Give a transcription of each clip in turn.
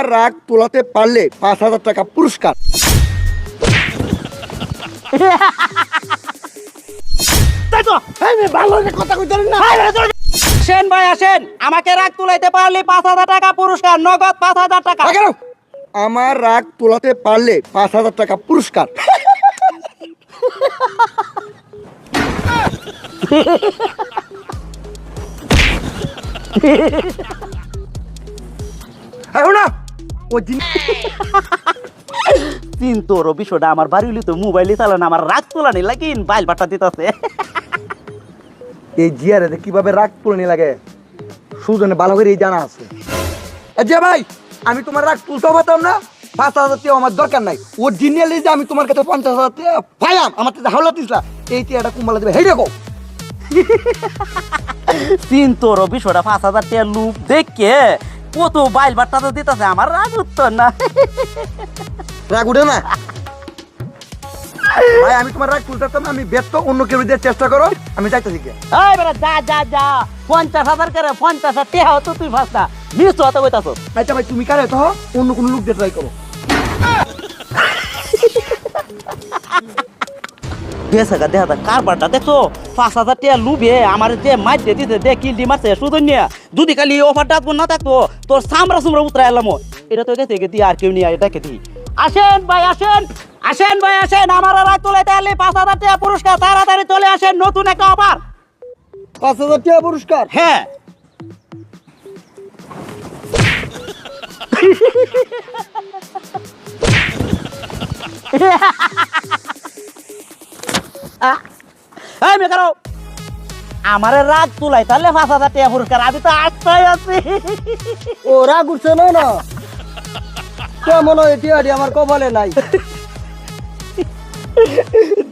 আমার রাগ তোলাতে পারলে পাঁচ হাজার টাকা পুরস্কার। তাই তো? এই মেয়ে, ভালো করে কথা কইতে পারেন না। আসেন ভাই আসেন। আমাকে রাগ তুলাইতে পারলে পাঁচ হাজার টাকা পুরস্কার নগদ পাঁচ হাজার টাকা। আমার রাগ তোলাতে পারলে পাঁচ হাজার টাকা পুরস্কার। ওই দিন তিন তোর বিষয়টা আমার বাড়ি হইলে তো মোবাইলে চালানো আমার রাগ তোলা নেই লাগিন বাইল বাটা দিতেছে। এই জিয়ারে কীভাবে রাগ তুলে লাগে সুজনে ভালো করে জানা আছে। জিয়া ভাই আমি তোমার রাগ তুলতেও পারতাম না পাঁচ হাজার টাকা আমার দরকার নাই। ও জিনিয়ালি যে আমি তোমার কাছে পঞ্চাশ হাজার টাকা পাইলাম আমার কাছে হাওলা দিসলা এই টিয়াটা কুম্বালা দেবে হেই দেখো। তিন তোর বিষয়টা পাঁচ হাজার টাকা লুপ দেখে কত বাইল বাট্টা তো দিতেছে আমার রাগ উত্তর না। রাগ উঠে না? ভাই আমি তোমার রাগ তুলতে না, আমি ব্যস্ত অন্য কেউ দিয়ে চেষ্টা করো আমি যাইতে দিকে এই বেটা যা যা যা পঞ্চাশ হাজার করে পঞ্চাশ হাজার টেহা তো তুই ফাঁসটা মিস হতে বইতাছো আচ্ছা ভাই তুমি কারে তো অন্য কোনো লোক দিয়ে ট্রাই করো। বেসাগা দেখা দা কারবারটা দেখছ? পাঁচ হাজার টাকা লুবে আমার যে মাছ দিয়ে দিতে দে কিলটি মারছে শুধু নিয়ে। যদি খালি অফারটা না থাকতো তোর সামরা সুমরা উতরা এলাম এটা তো গেছে গেতি আর কেউ নিয়ে এটা কেতি আসেন ভাই আসেন। আসেন ভাই আসেন। আমার রাত তোলে তাহলে পাঁচ হাজার টাকা পুরস্কার তাড়াতাড়ি চলে আসেন নতুন একটা অফার পাঁচ হাজার টাকা পুরস্কার? হ্যাঁ। এই মেকারো আমার রাগ তুলাই তাহলে পাঁচ হাজার টাকা পুরস্কার আমি তো আটটাই আছি। ও রাগ উঠছে না না? কেমন হয় টিয়াটি আমার কপালে নাই।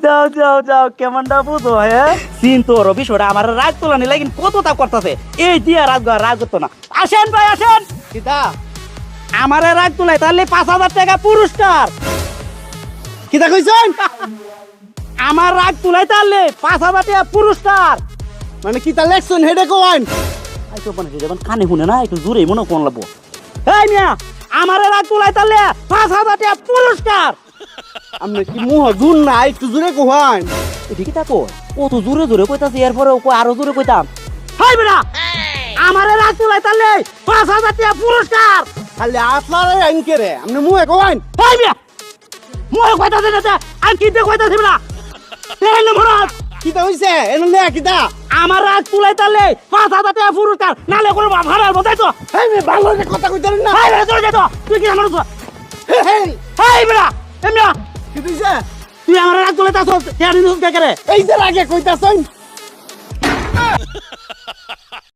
যাও যাও যাও কেমনটা বুঝো হ্যাঁ? চিন তো রবি সোডা আমার রাগ তোলানি লাগিন কতটা করতেছে। এই দিয়া রাগ রাগ করতো না। আসেন ভাই আসেন। কিতা আমার রাগ তুলাই তাহলে পাঁচ হাজার টাকা পুরস্কার। কিতা কইছেন? আমার রাগ তুলাই তাহলে টাকা পুরস্কার। মানে কিতা লেখছেন হেডে কোয়াইন এই তো মানে যখন কানে শুনে না একটু জোরে মনে কোন লাগবো। এই মিয়া আমার রাগ তুলাই তাহলে টাকা পুরস্কার। আপনি কি মুহ জুন না একটু জুড়ে কোয়াইন এদিকে তাকো ও তো জোরে জোরে কইতাছে এরপরে ও আরও জোরে কইতাম। হাই বেড়া আমার রাগ তুলাই তাহলে পাঁচ হাজার টাকা পুরস্কার খালি আপনার আইনকে রে আপনি মুহে কোয়াইন এই মিয়া মই কইতাছে না আর কি তে কইতাছে বেড়া এই কিতা হইছে? এনে কিতা? আমার রাগ তুলাই তালে পাঁচ হাজার টাকা পুরস্কার নালে কোনো ভাড়া বোঝাই তো। ভালো কথা কইতে না? হাই বেড়া চলে যেত তুই কি আমার হেই হাই বেড়া এমনিয়া কি হইছে? তুই আমার রাগ তুলাই তাছ কেন নিউজ দেখে এই যে আগে কইতাছেন।